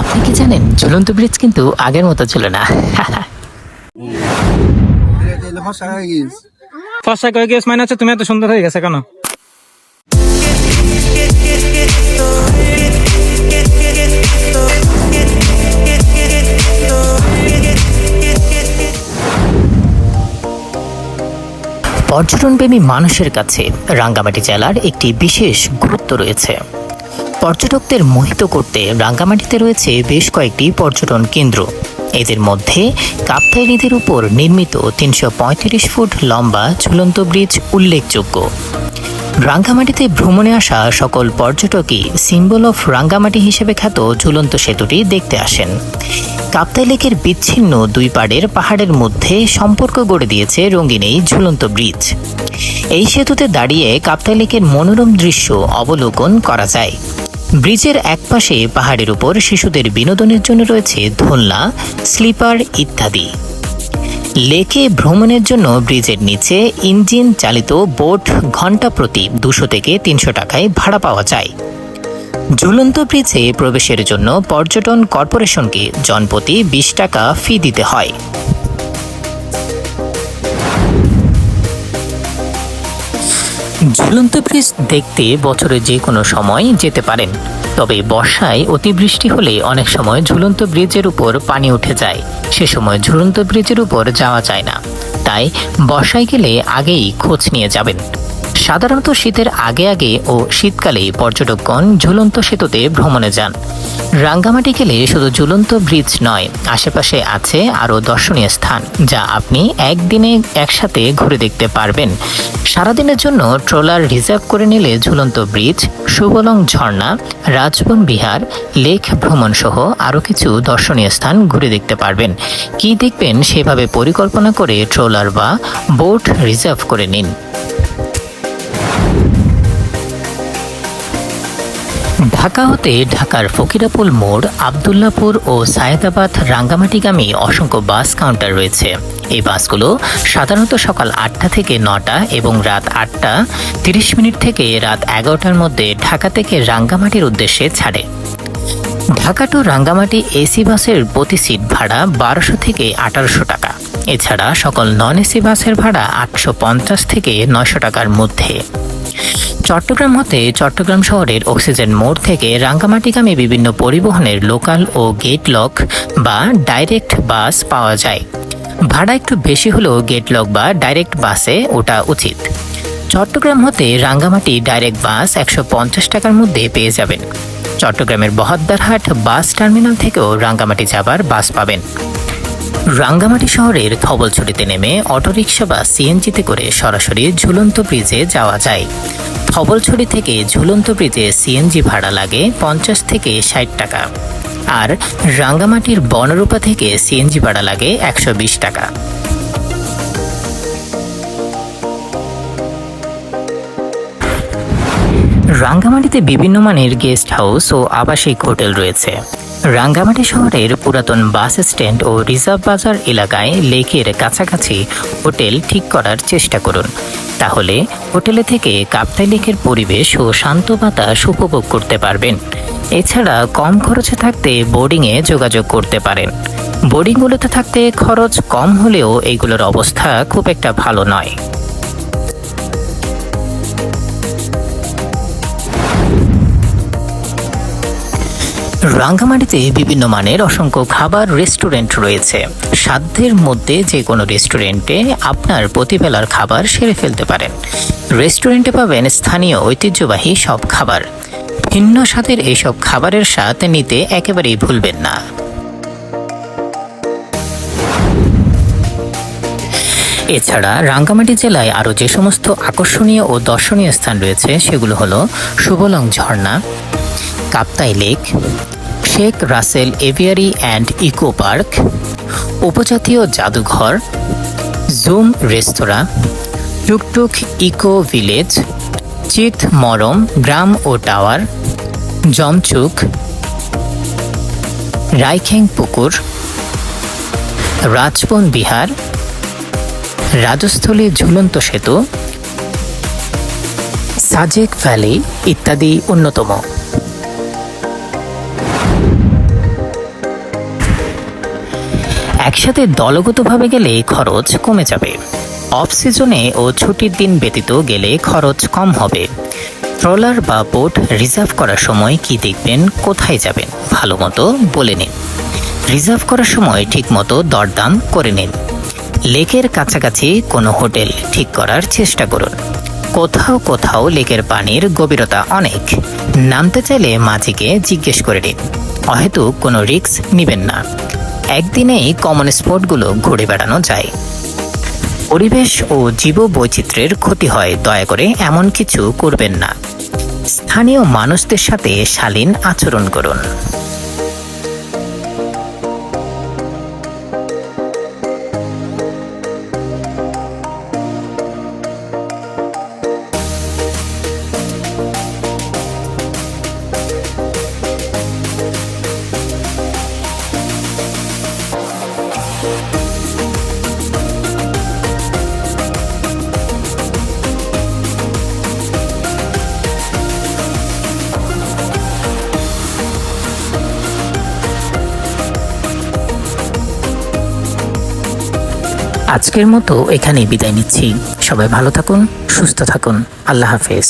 আপনি কি জানেন ঝুলন্ত ব্রিজ কিন্তু আগের মতো ছিল না। ফসা মানে হচ্ছে তুমি এত সুন্দর হয়ে গেছে কেন? পর্যটনপ্রেমী মানুষের কাছে রাঙ্গামাটি জেলার একটি বিশেষ গুরুত্ব রয়েছে। পর্যটকদের মোহিত করতে রাঙ্গামাটিতে রয়েছে বেশ কয়েকটি পর্যটন কেন্দ্র। এদের মধ্যে কাপ্তাই নদীর উপর নির্মিত তিনশো পঁয়ত্রিশ ফুট লম্বা ঝুলন্ত ব্রিজ উল্লেখযোগ্য। রাঙ্গামাটিতে ভ্রমণে আসা সকল পর্যটকই সিম্বল অফ রাঙ্গামাটি হিসেবে খ্যাত ঝুলন্ত সেতুটি দেখতে আসেন। কাপ্তাই লেকের বিচ্ছিন্ন দুই পাড়ের পাহাড়ের মধ্যে সম্পর্ক গড়ে দিয়েছে রঙিন এই ঝুলন্ত ব্রিজ। এই সেতুতে দাঁড়িয়ে কাপ্তাই লেকের মনোরম দৃশ্য অবলোকন করা যায়। ব্রিজের একপাশে পাহাড়ের উপর শিশুদের বিনোদনের জন্য রয়েছে দোলনা স্লিপার ইত্যাদি। লেকে ভ্রমণের জন্য ব্রিজের নিচে ইঞ্জিন চালিত বোট ঘণ্টা প্রতি দুশো থেকে তিনশো টাকায় ভাড়া পাওয়া যায়। ঝুলন্ত ব্রিজে প্রবেশের জন্য পর্যটন কর্পোরেশনকে জনপ্রতি বিশ টাকা ফি দিতে হয়। ঝুলন্ত ব্রিজ দেখতে বছরে যে কোনো সময় যেতে পারেন। তবে বর্ষায় অতিবৃষ্টি হলে অনেক সময় ঝুলন্ত ব্রিজের উপর পানি উঠে যায়। সে সময় ঝুলন্ত ব্রিজের উপর যাওয়া যায় না। তাই বর্ষায় গেলে আগেই খোঁজ নিয়ে যাবেন। সাধারণত শীতের আগে আগে ও শীতকালে পর্যটকগণ ঝুলন্ত সেতুতে ভ্রমণে যান। রাঙ্গামাটি গেলে শুধু ঝুলন্ত ব্রিজ নয়, আশেপাশে আছে আরও দর্শনীয় স্থান, যা আপনি একদিনে একসাথে ঘুরে দেখতে পারবেন। সারাদিনের জন্য ট্রলার রিজার্ভ করে নিলে ঝুলন্ত ব্রিজ, সুবলং ঝর্ণা, রাজবন বিহার, লেক ভ্রমণ সহ আরও কিছু দর্শনীয় স্থান ঘুরে দেখতে পারবেন। কি দেখবেন সেভাবে পরিকল্পনা করে ট্রলার বা বোট রিজার্ভ করে নিন। ঢাকা হতে ঢাকার ফকিরাপুল মোড়, আবদুল্লাপুর ও সায়েদাবাদ রাঙ্গামাটিগামী অসংখ্য বাস কাউন্টার রয়েছে। এই বাসগুলো সাধারণত সকাল আটটা থেকে নটা এবং রাত আটটা তিরিশ মিনিট থেকে রাত এগারোটার মধ্যে ঢাকা থেকে রাঙ্গামাটির উদ্দেশ্যে ছাড়ে। ঢাকা টু রাঙ্গামাটি এসি বাসের প্রতি সিট ভাড়া বারোশো থেকে আঠারোশো টাকা। এছাড়া সকল নন এসি বাসের ভাড়া আটশো পঞ্চাশ থেকে নয়শো টাকার মধ্যে। চট্টগ্রাম হতে চট্টগ্রাম শহরের অক্সিজেন মোড় থেকে রাঙ্গামাটিগামী বিভিন্ন পরিবহনের লোকাল ও গেট লক বা ডাইরেক্ট বাস পাওয়া যায়। ভাড়া একটু বেশি হলেও গেট লক বা ডাইরেক্ট বাসে ওঠা উচিত। চট্টগ্রাম হতে রাঙ্গামাটি ডাইরেক্ট বাস একশো পঞ্চাশ টাকার মধ্যে পেয়ে যাবেন। চট্টগ্রামের বহদ্দারহাট বাস টার্মিনাল থেকেও রাঙ্গামাটি যাবার বাস পাবেন। রাঙ্গামাটি শহরের থবলছড়িতে নেমে অটোরিকশা বা সিএনজিতে করে সরাসরি ঝুলন্ত ব্রিজে যাওয়া যায়। থবলছড়ি থেকে ঝুলন্ত ব্রিজে সিএনজি ভাড়া লাগে পঞ্চাশ থেকে ষাট টাকা। আর রাঙ্গামাটির বনরূপা থেকে সিএনজি ভাড়া লাগে একশো বিশ টাকা। রাঙ্গামাটিতে বিভিন্ন মানের গেস্ট হাউস ও আবাসিক হোটেল রয়েছে। রাঙ্গামাটি শহরের পুরাতন বাস স্ট্যান্ড ও রিজার্ভ বাজার এলাকায় লেকের কাছাকাছি হোটেল ঠিক করার চেষ্টা করুন। তাহলে হোটেলে থেকে কাপ্তাই লেকের পরিবেশ ও শান্ত বাতাস উপভোগ করতে পারবেন। এছাড়া কম খরচে থাকতে বোর্ডিংয়ে যোগাযোগ করতে পারেন। বোর্ডিংগুলোতে থাকতে খরচ কম হলেও এইগুলোর অবস্থা খুব একটা ভালো নয়। রাঙ্গামাটিতে বিভিন্ন মানের অসংখ্য খাবার রেস্টুরেন্ট রয়েছে। সাধ্যের মধ্যে যে কোনো রেস্টুরেন্টে আপনার প্রতিবেলার খাবার সেরে ফেলতে পারেন। রেস্টুরেন্টে পাবেন স্থানীয় ঐতিহ্যবাহী সব খাবার। ভিন্ন স্বাদের এইসব খাবারের স্বাদ নিতে একেবারেই ভুলবেন না। এছাড়া রাঙ্গামাটি জেলায় আরও যে সমস্ত আকর্ষণীয় ও দর্শনীয় স্থান রয়েছে, সেগুলো হলো সুবলং ঝর্ণা, Kaptai lake Sheikh Russel aviary and eco park, উপজাতীয় জাদুঘর, জুম রেস্তোরাঁ, টুকটুক ইকো ভিলেজ, চিত মরম গ্রাম ও টাওয়ার, জমচুক, রাইখেং পুকুর, রাজবন বিহার, রাজস্থলী ঝুলন্ত সেতু, সাজেক ভ্যালি ইত্যাদি অন্যতম। একসাথে দলগতভাবে গেলে খরচ কমে যাবে। অফ সিজনে ও ছুটির দিন ব্যতীত গেলে খরচ কম হবে। ট্রলার বা বোট রিজার্ভ করার সময় কি দেখবেন, কোথায় যাবেন? ভালো মতো বলে নিন। রিজার্ভ করার সময় ঠিকমতো দরদাম করে নিন। লেকের কাছাকাছি কোনো হোটেল ঠিক করার চেষ্টা করুন। কোথাও কোথাও লেকের পানির গভীরতা অনেক। নামতে চাইলে মাঝিকে জিজ্ঞেস করে নিন। হয়তো কোনো রিস্ক নেবেন না। একদিনেই কমন স্পটগুলো ঘুরে বেড়ানো যায়। পরিবেশ ও জীব বৈচিত্র্যের ক্ষতি হয়, দয়া করে এমন কিছু করবেন না। স্থানীয় মানুষদের সাথে শালীন আচরণ করুন। আজকের মতো এখানেই বিদায় নিচ্ছি। সবাই ভালো থাকুন সুস্থ থাকুন। আল্লাহ হাফেজ।